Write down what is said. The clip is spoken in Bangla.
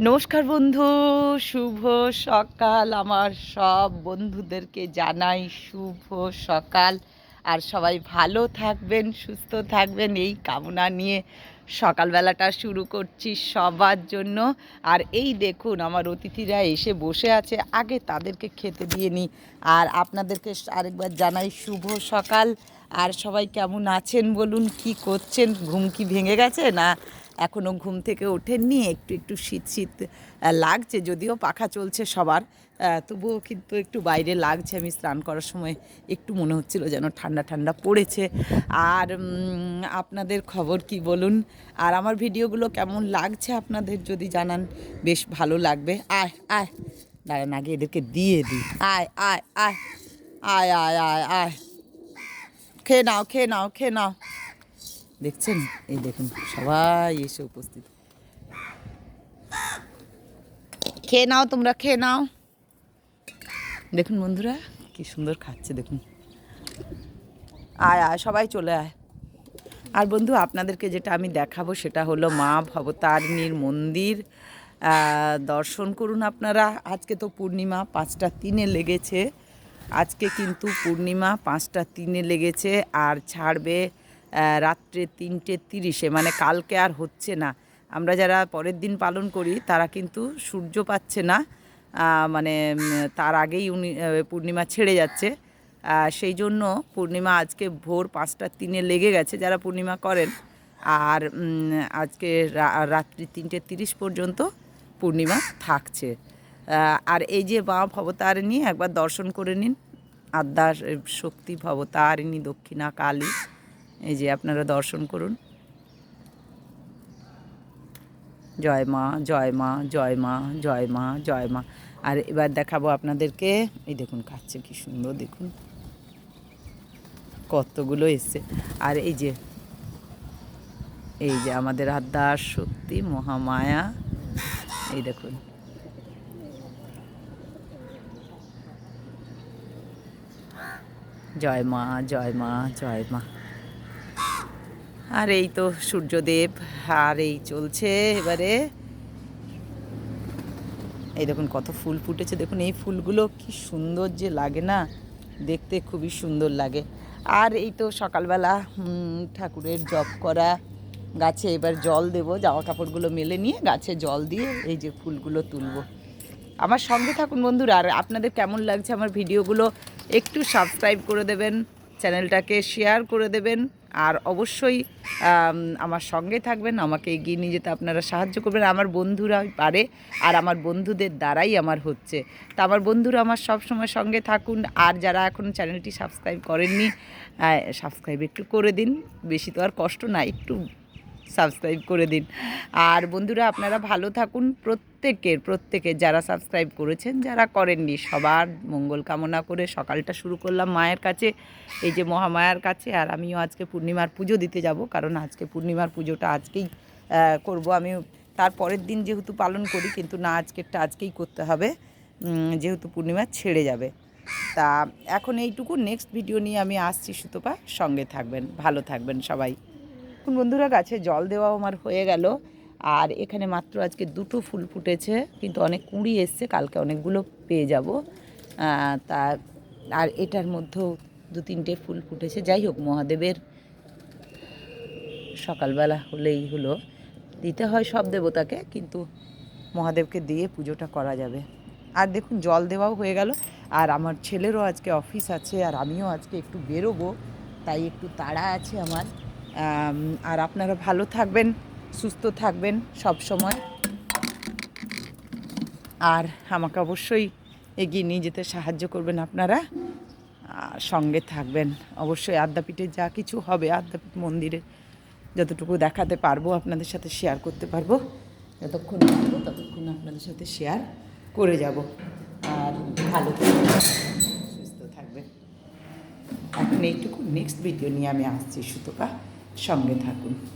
নমস্কার বন্ধু, শুভ সকাল। আমার সব বন্ধুদেরকে জানাই শুভ সকাল। আর সবাই ভালো থাকবেন, সুস্থ থাকবেন। এই কামনা নিয়ে সকালবেলাটা শুরু করছি সবার জন্য। আর এই দেখুন, আমার অতিথিরা এসে বসে আছে। আগে তাদেরকে খেতে দিয়ে নিই। আর আপনাদেরকে আরেকবার জানাই শুভ সকাল। আর সবাই কেমন আছেন বলুন, কি করছেন? ঘুম কি ভেঙে গেছে না এখনও ঘুম থেকে ওঠেননি, একটু একটু শীত শীত লাগছে যদিও পাখা চলছে সবার তবুও কিন্তু একটু বাইরে লাগছে, আমি স্নান করার সময় একটু মনে হচ্ছিল যেন ঠান্ডা ঠান্ডা পড়েছে। আর আপনাদের খবর কি বলুন? আর আমার ভিডিওগুলো কেমন লাগছে আপনাদের যদি জানান, বেশ ভালো লাগবে। আয় আয়, দাঁড়ান আগে এদেরকে দিয়ে দিই। আয় আয় আয় আয় আয় আয় আয়। খেয়ে নাও খেয়ে নাও খেয়ে নাও। দেখছেন? এই দেখুন, সবাই এসে উপস্থিত। খেয়ে নাও তোমরা, খেয়ে নাও। দেখুন বন্ধুরা, কি সুন্দর খাচ্ছে, দেখুন। আয় আয়, সবাই চলে আয়। আর বন্ধু, আপনাদেরকে যেটা আমি দেখাবো সেটা হলো মা ভবতারিণীর মন্দির। দর্শন করুন আপনারা। আজকে তো পূর্ণিমা, পাঁচটা তিনে লেগেছে। আজকে কিন্তু পূর্ণিমা, পাঁচটা তিনে লেগেছে। আর ছাড়বে রাত্রে তিনটে তিরিশে মানে কালকে আর হচ্ছে না। আমরা যারা পরের দিন পালন করি, তারা কিন্তু সূর্য পাচ্ছে না। মানে তার আগেই উনি পূর্ণিমা ছেড়ে যাচ্ছে। সেই জন্য পূর্ণিমা আজকে ভোর পাঁচটা তিনে লেগে গেছে যারা পূর্ণিমা করেন। আর আজকে রাত্রি তিনটে তিরিশ পর্যন্ত পূর্ণিমা থাকছে। আর এই যে মা ভবতারিণী, একবার দর্শন করে নিন। আদ্যা শক্তি ভবতারিণী দক্ষিণা কালী এই যে আপনারা দর্শন করুন। জয় মা জয় মা জয় মা জয় মা জয় মা। আর এবার দেখাবো আপনাদেরকে, এই দেখুন খাচ্ছে কি সুন্দর, দেখুন। কতগুলো এসছে। আর এই যে এই যে আমাদের আদ্যার শক্তি মহামায়া। এই দেখুন। জয় মা জয় মা জয় মা। আর এই তো সূর্যদেব, আর এই চলছে এবারে। এই দেখুন কত ফুল ফুটেছে, দেখুন এই ফুলগুলো কি সুন্দর যে লাগে না, দেখতে খুবই সুন্দর লাগে। আর এই তো সকালবেলা ঠাকুরের জপ করা, গাছে এবার জল দেবো জামা কাপড়গুলো মেলে নিয়ে গাছে জল দিয়ে এই যে ফুলগুলো তুলবো। আমার সঙ্গে থাকুন বন্ধুরা, আর আপনাদের কেমন লাগছে আমার ভিডিওগুলো, একটু সাবস্ক্রাইব করে দেবেন চ্যানেলটাকে শেয়ার করে দেবেন। আর অবশ্যই আমার সঙ্গে থাকবেন, আমাকে এগিয়ে নিয়ে যেতে আপনারা সাহায্য করবেন। আমার বন্ধুরা পারে আর আমার বন্ধুদের দ্বারাই আমার হচ্ছে। তা আমার বন্ধুরা আমার সব সময় সঙ্গে থাকুন। আর যারা এখন চ্যানেলটি সাবস্ক্রাইব করেননি সাবস্ক্রাইব একটু করে দিন। বেশি তো আর কষ্ট না, একটু সাবস্ক্রাইব করে দিন। আর বন্ধুরা, আপনারা ভালো থাকুন প্রত্যেকের প্রত্যেকের যারা সাবস্ক্রাইব করেছেন, যারা করেননি, সবার মঙ্গল কামনা করে সকালটা শুরু করলাম মায়ের কাছে, এই যে মহামায়ার কাছে। আর আমিও আজকে পূর্ণিমার পুজো দিতে যাব, কারণ আজকে পূর্ণিমার পুজোটা আজকেই করব আমি। তার পরের দিন যেহেতু পালন করি, কিন্তু না, আজকেরটা আজকেই করতে হবে। যেহেতু পূর্ণিমা ছেড়ে যাবে। তা এখন এইটুকু। নেক্সট ভিডিও নিয়ে আমি আসছি সুতপা। সঙ্গে থাকবেন, ভালো থাকবেন সবাই। এখন বন্ধুরা গাছে জল দেওয়াও আমার হয়ে গেল। আর এখানে মাত্র আজকে দুটো ফুল ফুটেছে কিন্তু অনেক কুঁড়ি এসছে কালকে অনেকগুলো পেয়ে যাব। তা আর এটার মধ্যেও দু তিনটে ফুল ফুটেছে। যাই হোক মহাদেবের সকালবেলা হলেই হলো। দিতে হয় সব দেবতাকে কিন্তু মহাদেবকে দিয়ে পুজোটা করা যাবে। আর দেখুন জল দেওয়াও হয়ে গেল। আর আমার ছেলেরও আজকে অফিস আছে আর আমিও আজকে একটু বেরোবো তাই একটু তাড়া আছে আমার। আম, আর আপনারা ভালো থাকবেন, সুস্থ থাকবেন সব সময়। আর আমাকে অবশ্যই এগিয়ে নিয়ে যেতে সাহায্য করবেন আপনারা। সঙ্গে থাকবেন। অবশ্যই আদ্যাপীঠে যা কিছু হবে, আদ্যাপীঠ মন্দিরে যতটুকু দেখাতে পারব, আপনাদের সাথে শেয়ার করতে পারব। যতক্ষণ পারব ততক্ষণ আপনাদের সাথে শেয়ার করে যাব। আর ভালো সুস্থ থাকবেন। এখন এইটুকু। নেক্সট ভিডিও নিয়ে আমি আসছি সুতপা সঙ্গে থাকুন